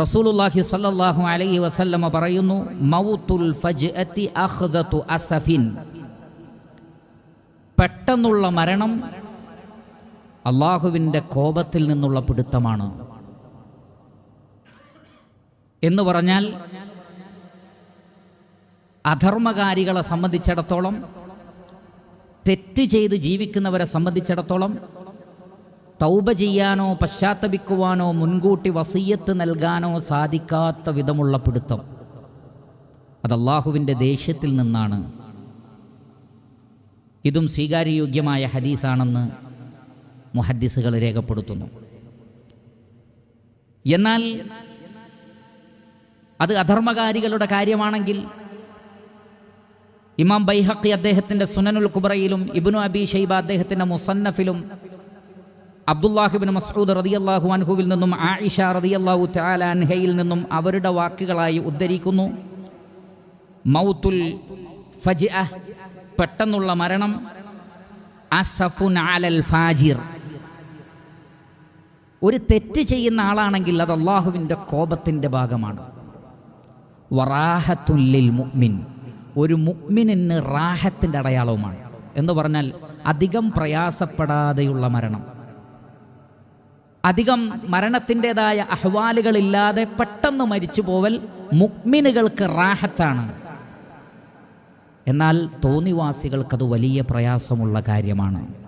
റസൂലുള്ളാഹി സ്വല്ലല്ലാഹു അലൈഹി വസല്ലമ പറയുന്നു മൗതുൽ ഫജ്അത്തി അഖ്ദതു അസഫിൻ. പെട്ടെന്നുള്ള മരണം അള്ളാഹുവിന്റെ കോപത്തിൽ നിന്നുള്ള പിടുത്തമാണ്. എന്ന് പറഞ്ഞാൽ അധർമ്മകാരികളെ സംബന്ധിച്ചിടത്തോളം തെറ്റ് ചെയ്ത് ജീവിക്കുന്നവരെ സംബന്ധിച്ചിടത്തോളം തൗബ ചെയ്യാനോ പശ്ചാത്തപിക്കുവാനോ മുൻകൂട്ടി വസീയത്ത് നൽകാനോ സാധിക്കാത്ത വിധമുള്ള പിടുത്തം. അത് ദേഷ്യത്തിൽ നിന്നാണ്. ഇതും സ്വീകാര്യയോഗ്യമായ ഹദീസാണെന്ന് മുഹദ്ദിസുകൾ രേഖപ്പെടുത്തുന്നു. എന്നാൽ അത് അധർമ്മകാരികളുടെ കാര്യമാണെങ്കിൽ ഇമാം ബൈഹക്കി അദ്ദേഹത്തിന്റെ സുനനുൽ കുബറയിലും ഇബ്നു അബി ഷൈബ അദ്ദേഹത്തിന്റെ മുസന്നഫിലും അബ്ദുല്ലാഹിബിൻ മസ്ഊദ് റതിയല്ലാഹു അൻഹുവിൽ നിന്നും ആയിഷ റതിയല്ലാഹു തആല അൻഹയിൽ നിന്നും അവരുടെ വാക്കുകളായി ഉദ്ധരിക്കുന്നു. മൗത്തുൽ ഫജ്അ പെട്ടെന്നുള്ള മരണം. അസഫുൻ അലൽ ഫാജിർ. ഒരു തെറ്റ് ചെയ്യുന്ന ആളാണെങ്കിൽ അത് അള്ളാഹുവിന്റെ കോപത്തിന്റെ ഭാഗമാണ്. വറാഹത്തുല്ലിൽ മുഅ്മിൻ. ഒരു മുഅ്മിനിന് റാഹത്തിന്റെ അടയാളവുമാണ്. എന്ന് പറഞ്ഞാൽ അധികം പ്രയാസപ്പെടാതെയുള്ള മരണം. അധികം മരണത്തിന്റെതായ അഹ്വാലുകളില്ലാതെ പെട്ടെന്ന് മരിച്ചു പോവൽ മുക്മിനുകൾക്ക് റാഹത്താണ്. എന്നാൽ തോന്നിവാസികൾക്കത് വലിയ പ്രയാസമുള്ള കാര്യമാണ്.